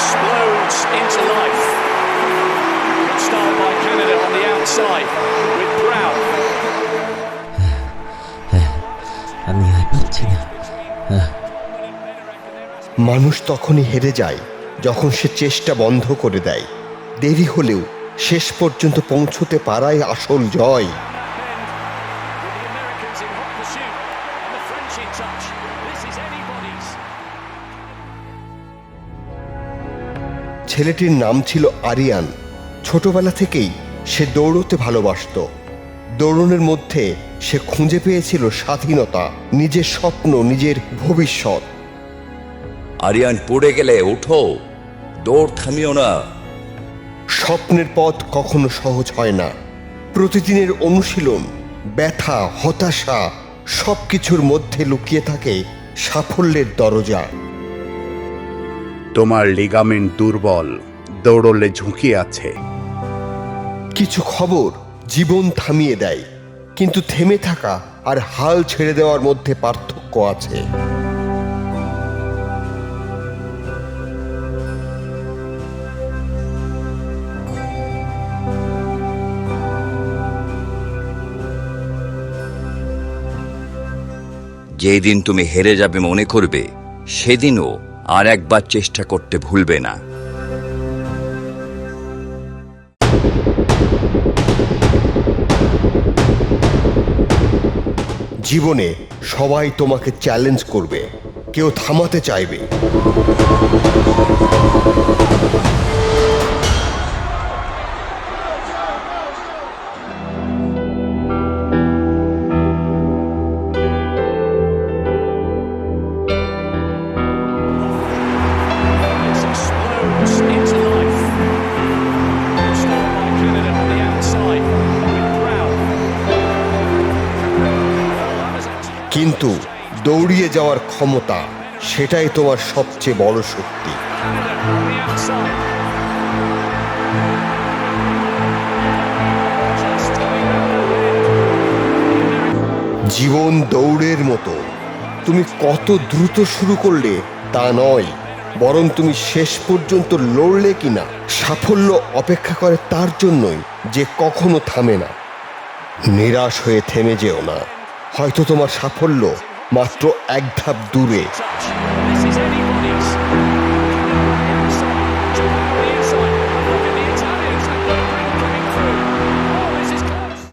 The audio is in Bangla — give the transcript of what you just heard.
explodes into life. Good start by Canada on the outside with Brown. আমি আর পারছি না মানুষ তখনই হেরে যায় যখন সে চেষ্টা বন্ধ করে দেয় দেরি হলেও শেষ পর্যন্ত পৌঁছতে পারাই আসল জয় With the Americans ছেলেটির নাম ছিল আরিয়ান। ছোটবেলা থেকেই সে দৌড়তে ভালোবাসতো। দৌড়নের মধ্যে সে খুঁজে পেয়েছিল স্বাধীনতা নিজের স্বপ্ন নিজের ভবিষ্যৎ। আরিয়ান পড়ে গেলে ওঠো। দৌড় থামিও না। স্বপ্নের পথ কখনো সহজ হয় না। প্রতিদিনের অনুশীলন ব্যথা হতাশা সব কিছুর মধ্যে লুকিয়ে থাকে সাফল্যের দরজা। তোমার লিগামেন্ট দুর্বল দৌড়লে ঝুঁকি আছে। কিছু খবর জীবন থামিয়ে দেয় কিন্তু থেমে থাকা আর হাল ছেড়ে দেওয়ার মধ্যে পার্থক্য আছে। যেদিন তুমি হেরে যাবে মনে করবে সেদিনও আর একবার চেষ্টা করতে ভুলবে না। জীবনে সবাই তোমাকে চ্যালেঞ্জ করবে কেউ থামাতে চাইবে। কিন্তু দৌড়িয়ে যাওয়ার ক্ষমতা সেটাই তোমার সবচেয়ে বড় শক্তি। জীবন দৌড়ের মতো। তুমি কত দ্রুত শুরু করলে তা নয়, বরং তুমি শেষ পর্যন্ত লড়লে কিনা সাফল্য অপেক্ষা করে তার জন্যই যে কখনো থামে না। নিরাশ হয়ে থেমে যেও না। হয়তো তোমার সাফল্য মাত্র এক ধাপ দূরে।